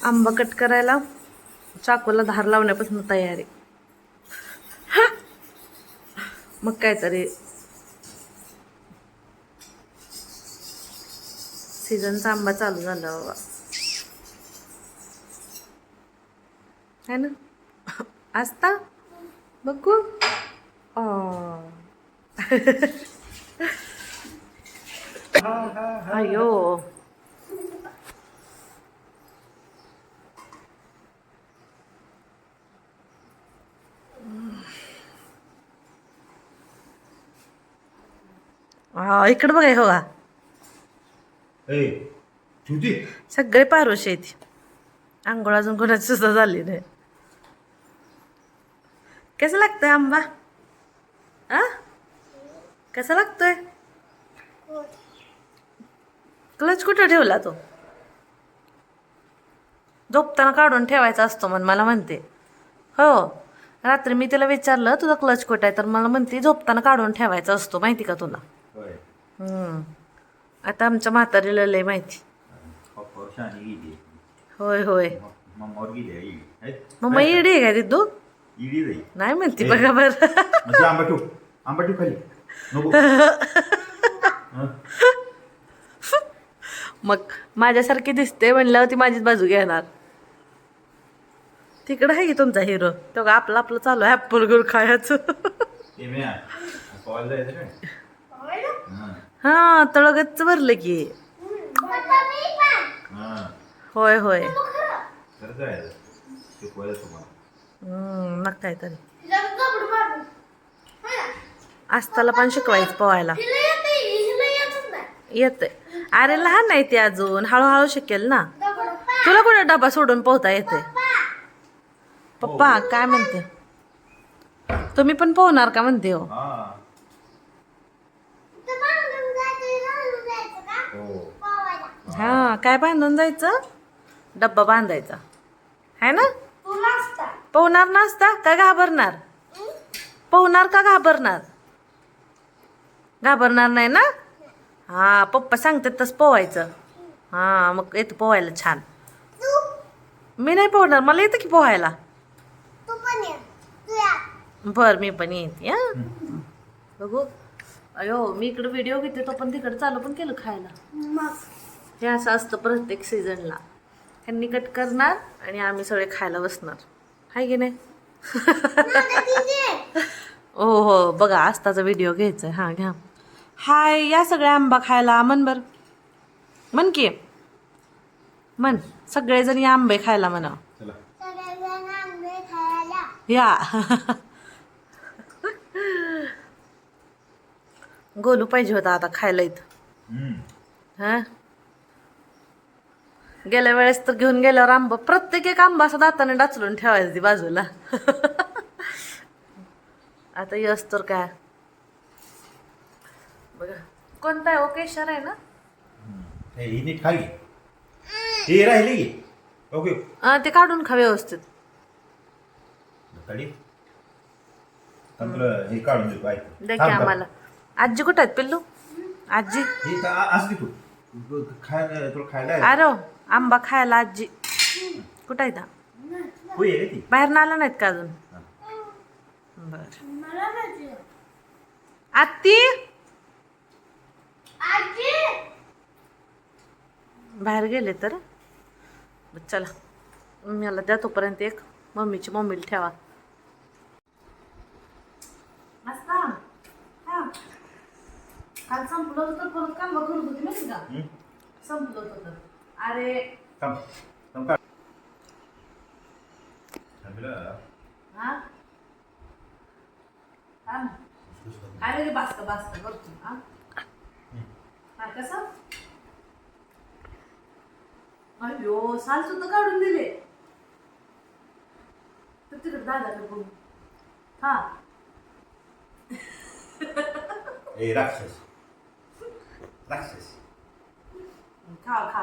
आंबा कट करायला चाकूला धार लावण्यापासून तयारी मग काय तरी. सीझनचा आंबा चालू झाला बाबा. है ना? असता बघू. ओ अयो. हा इकडे बघाय हो सगळे पारोशे आहेत. आंघोळ अजून कोणाची सुद्धा झाली नाही. कसं लागतंय आंबा? आ? कसा लागतोय? क्लच कुठं ठेवला तो? झोपताना काढून ठेवायचा असतो म्हण मला म्हणते. हो. रात्री मी तिला विचारलं तुझा क्लच कुठं आहे? तर मला म्हणते झोपताना काढून ठेवायचा असतो. माहिती का तुला? हम्म. आता आमच्या म्हातारीला लय माहिती. शानी गेली. होय होय. मम्मावर गेली है? मग मग इडी आहे का इडी जाई नाही म्हणती. बघा बरं. म्हणजे आंबा ठेव आंबा ठेव खाली. नको. हं? मग माझ्यासारखी दिसते म्हणल्यावर ती माझीच बाजू घेणार. तिकडं आहे की तुमचा हिरो तो का आपलं आपलं चालू आहे ॲपल गुळ खायचं. ते मी जायचं काय? हं. हा तळगच भरलं की. हं. होय होय. मग काय तरी. आस्ताला पण शिकवायचं पोहायला. येते अरे लहान नाही ती अजून. हळूहळू शिकेल ना. तुला कुठे डबा सोडून पोहता येते पप्पा. काय म्हणते? तुम्ही पण पोहणार का म्हणते हो हा? हो. हा काय बांधून जायचं? डब्बा बांधायचा. है ना? पोहणार नसता का घाबरणार? पोहणार का घाबरणार? घाबरणार नाही ना? हा पप्पा सांगतात तसं पोहायचं. हा मग येतं पोहायला छान. मी नाही पोहणार मला येतं की पोहायला. बर मी पण येते हां बघू. अयो मी इकडे व्हिडिओ घेते तो पण तिकडे चालू पण केलं खायला. हे असं असतं प्रत्येक सीझनला ह्यांनी कट करणार आणि आम्ही सगळे खायला बसणार. हाय की नाही? हो हो. बघा आस्ताचा व्हिडिओ घ्यायचा आहे हां घ्या. हाय या सगळ्या आंबा खायला. मन बर. मन की. मन सगळेजण या आंबे खायला म्हणा. या. गोलू पाहिजे होता आता खायला इथं. हा? गेल्या वेळेस तर घेऊन गेल्यावर आंबा प्रत्येक एक आंबा असा दाताने डाचलून ठेवायचं ती बाजूला. आता यस तर काय? बघा कोणता आहे? आहे ना? हे ही नीट हे राहिले. की ओके. अं, ते काढून खा व्यवस्थित. खाली पण तुला हे काढून देतो ऐक दे की थांब, थांब. आम्हाला. आजी कुठं आहेत पिल्लू? आजी? हे तू तू. खायला तुला खायला आहे? अरे आंबा खायला आजी. कुठं आहे ता? बाहेर आला नाहीत का अजून? बर. आत्ती? बाहेर गेले तर? चला. मला द्या तोपर्यंत एक. मम्मीची मम्मीला ठेवा. काल संपलं होतं परत काम करत होती माहिती का? संपलं होतं तर. अरे. थांब थांब काढ थांबलं. हा? थांब. अरे रे बासका बासका करतो हा. हा कसं? अयो साल सुद्धा काढून दिले. तर तिकडे दादाकडे बघू. हा. ए राक्षस. राक्षस. खा खा.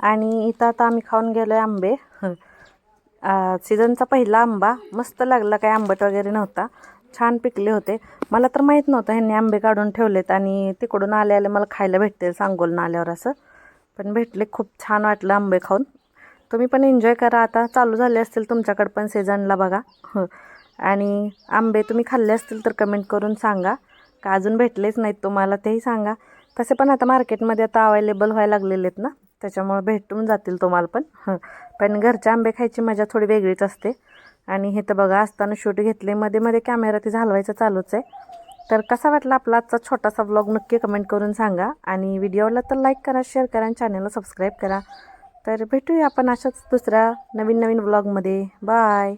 आणि इथं आता आम्ही खाऊन गेलो आहे आंबे सीझनचा पहिला आंबा. मस्त लागला काही आंबट वगैरे नव्हता. छान पिकले होते. मला तर माहीत नव्हतं ह्यांनी आंबे काढून ठेवलेत आणि तिकडून आले आले मला खायला भेटतील सांगोलनं आल्यावर असं. पण भेटले खूप छान वाटलं आंबे खाऊन. तुम्ही पण एन्जॉय करा. आता चालू झाले असतील तुमच्याकडं पण सीझनला बघा. आणि आंबे तुम्ही खाल्ले असतील तर कमेंट करून सांगा. का अजून भेटलेच नाहीत तुम्हाला तेही सांगा. तसे पण आता मार्केटमध्ये आता अवेलेबल व्हायला लागलेले आहेत ना त्याच्यामुळे भेटून जातील तुम्हाला पण. हं. पण घरचे आंबे खायची मजा थोडी वेगळीच असते. आणि हे तर बघा असताना शूट घेतले मध्ये मध्ये कॅमेरा ते घालवायचं चालूच आहे. तर कसा वाटला आपला आजचा छोटासा ब्लॉग नक्की कमेंट करून सांगा. आणि व्हिडिओला तर लाईक करा शेअर करा आणि चॅनलला सबस्क्राईब करा. तर भेटूया आपण अशाच दुसऱ्या नवीन नवीन ब्लॉगमध्ये बाय